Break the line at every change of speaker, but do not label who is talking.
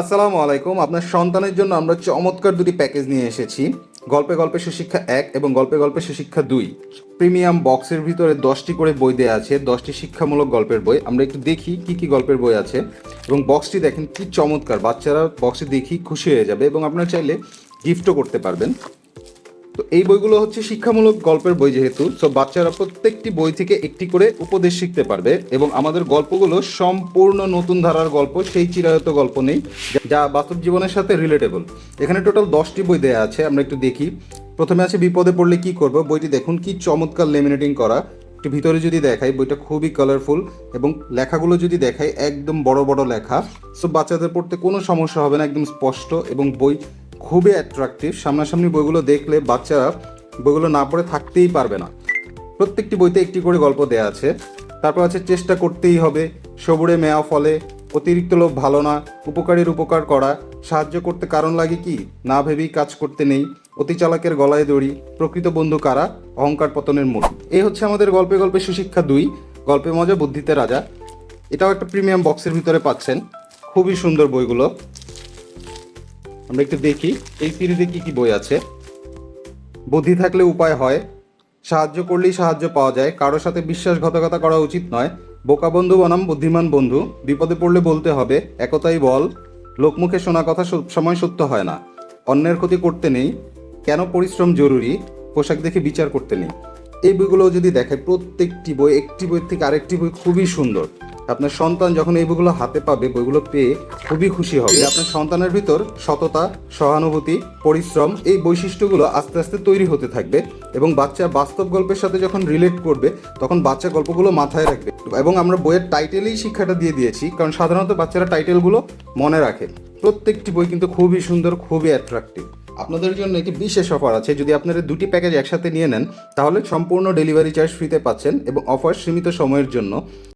আসসালামু আলাইকুম। আপনার সন্তানের জন্য আমরা চমৎকার দুটি প্যাকেজ নিয়ে এসেছি। গল্পে গল্পে সুশিক্ষা এক এবং গল্পে গল্পে সুশিক্ষা দুই। প্রিমিয়াম বক্সের ভিতরে দশটি করে বই দেওয়া আছে, দশটি শিক্ষামূলক গল্পের বই। আমরা একটু দেখি কি কি গল্পের বই আছে। এবং বক্সটি দেখেন কি চমৎকার। বাচ্চারা বক্সটি দেখি খুশি হয়ে যাবে এবং আপনারা চাইলে গিফটও করতে পারবেন। তো এই বইগুলো হচ্ছে শিক্ষামূলক গল্পের বই যেহেতু সো বাচ্চারা প্রত্যেকটি বই থেকে একটি করে উপদেশ শিখতে পারবে এবং আমাদের গল্পগুলো সম্পূর্ণ নতুন ধারার গল্প, সেই চিরায়ত গল্প নেই, যা বাস্তব জীবনের সাথে রিলেটেবল এখানে টোটাল দশটি বই দেওয়া আছে, আমরা একটু দেখি। প্রথমে আছে বিপদে পড়লে কি করব? বইটি দেখুন, কি চমৎকার লেমিনেটিং করা। একটু ভিতরে যদি দেখাই, বইটা খুবই কালারফুল এবং লেখাগুলো যদি দেখাই, একদম বড় বড় লেখা। সো বাচ্চাদের পড়তে কোনো সমস্যা হবে না, একদম স্পষ্ট এবং বই খুবই অ্যাট্রাকটিভ সামনাসামনি বইগুলো দেখলে বাচ্চারা বইগুলো না পড়ে থাকতেই পারবে না। প্রত্যেকটি বইতে একটি করে গল্প দেয়া আছে। তারপর আছে, চেষ্টা করতেই হবে। সবুরে মেয়া ফলে। অতিরিক্ত লোভ ভালো না। উপকারীর উপকার করা। সাহায্য করতে কারণ লাগে কি? না ভেবেই কাজ করতে নেই। অতি চালাকের গলায় দড়ি। প্রকৃত বন্ধু কারা? অহংকার পতনের মূল। এই হচ্ছে আমাদের গল্পে গল্পে সুশিক্ষা দুই। গল্পে মজা, বুদ্ধিতে রাজা। এটাও একটা প্রিমিয়াম বক্সের ভিতরে পাচ্ছেন। খুবই সুন্দর বইগুলো। আমরা একটু দেখি। এই সিরিজে কি কি বই আছে? বুদ্ধি থাকলে উপায় হয়, সাহায্য করলেই সাহায্য পাওয়া যায়, কারোর সাথে বিশ্বাসঘাতকতা করা উচিত নয়। বোকা বন্ধু বনাম, বুদ্ধিমান বন্ধু, বিপদে পড়লে বলতে হবে, একতাই বল, লোকমুখে শোনা কথা সময় সত্য হয় না। অন্যের ক্ষতি করতে নেই, কেন পরিশ্রম জরুরি, পোশাক দেখে বিচার করতে নেই। এই বইগুলো যদি দেখে প্রত্যেকটি বই, একটি বই থেকে আরেকটি বই খুবই সুন্দর। আপনার সন্তান যখন এই বইগুলো হাতে পাবে, বইগুলো পেয়ে খুবই খুশি হবে। আপনার সন্তানের ভিতর সততা, সহানুভূতি, পরিশ্রম এই বৈশিষ্ট্যগুলো আস্তে আস্তে তৈরি হতে থাকবে এবং বাচ্চা বাস্তব গল্পের সাথে যখন রিলেট করবে, তখন বাচ্চা গল্পগুলো মাথায় রাখবে। এবং আমরা বইয়ের টাইটেলেই শিক্ষাটা দিয়ে দিয়েছি, কারণ সাধারণত বাচ্চারা টাইটেলগুলো মনে রাখে। প্রত্যেকটি বই কিন্তু খুবই সুন্দর, খুবই অ্যাট্রাকটিভ আপনাদের জন্য একটি বিশেষ অফার আছে, যদি আপনারা দুটি প্যাকেজ একসাথে নিয়ে নেন, তাহলে সম্পূর্ণ ডেলিভারি চার্জ ফ্রিতে পাচ্ছেন এবং অফার সীমিত সময়ের জন্য।